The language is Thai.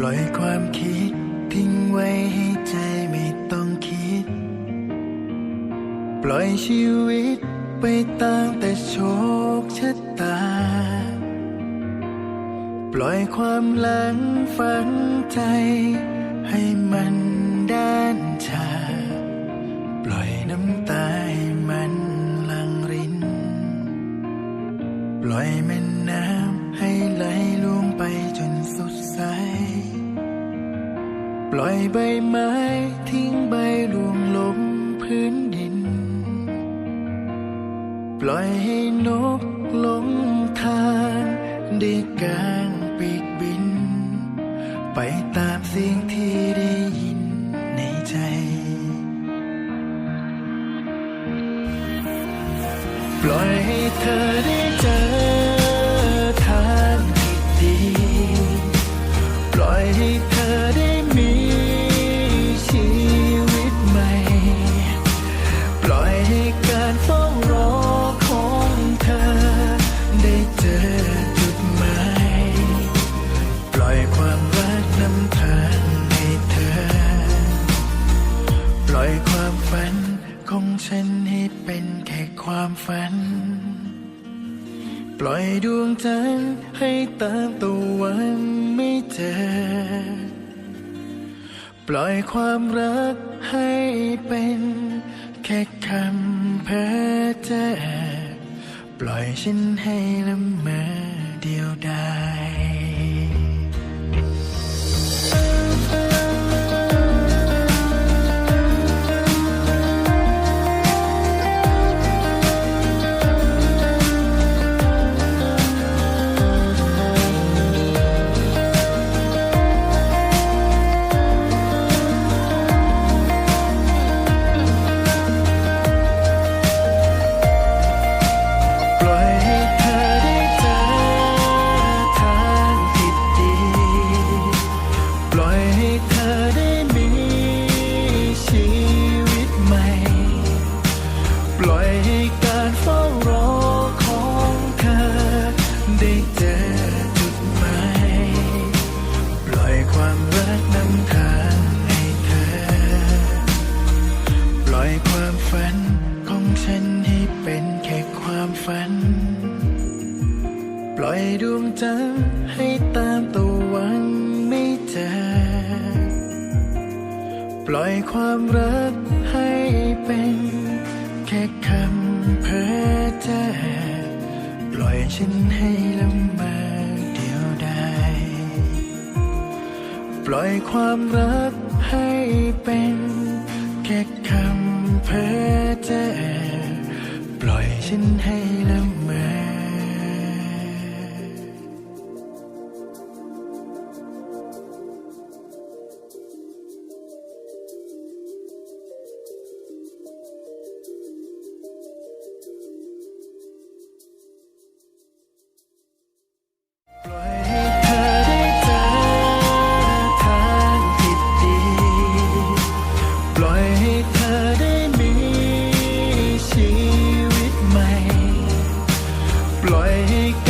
ปล่อยความคิดทิ้งไว้ให้ใจไม่ต้องคิด ปล่อยชีวิตไปตามแต่โชคชะตา ปล่อยความหลังฝังใจให้มันด้านชา ใบไม้ทิ้งใบร่วงลงพื้นดิน ปล่อยให้นกหลงทางได้กางปีกบิน ไปตามเสียงที่ได้ยินในใจปล่อยให้เธอได้ำทางให้เธอ ปล่อยความฝันของฉันให้เป็นแค่ความฝัน ปล่อยดวงจันทร์ให้ตามตะวันไม่เจอ ปล่อยความรักให้เป็นแค่คำเพ้อเจ้อปล่อยฉันให้ละเมอเดียวดาย ให้การเฝ้ารอของเธอได้เจอจุดหมายปล่อยความรักนำทางให้เธอ ปล่อยความฝันของฉันให้เป็นแค่ความฝัน ปล่อยดวงจันทร์ให้ตามตะวันไม่เจอ ปล่อยความรักให้เป็น ค่คำเพ้อเจ้อปล่อยฉันให้ลำเมอเดียวดายปล่อยความรักให้เป็นแค่คำเพ้อเจ้อปล่อยฉันให้ลำเมอ ปล่อยให้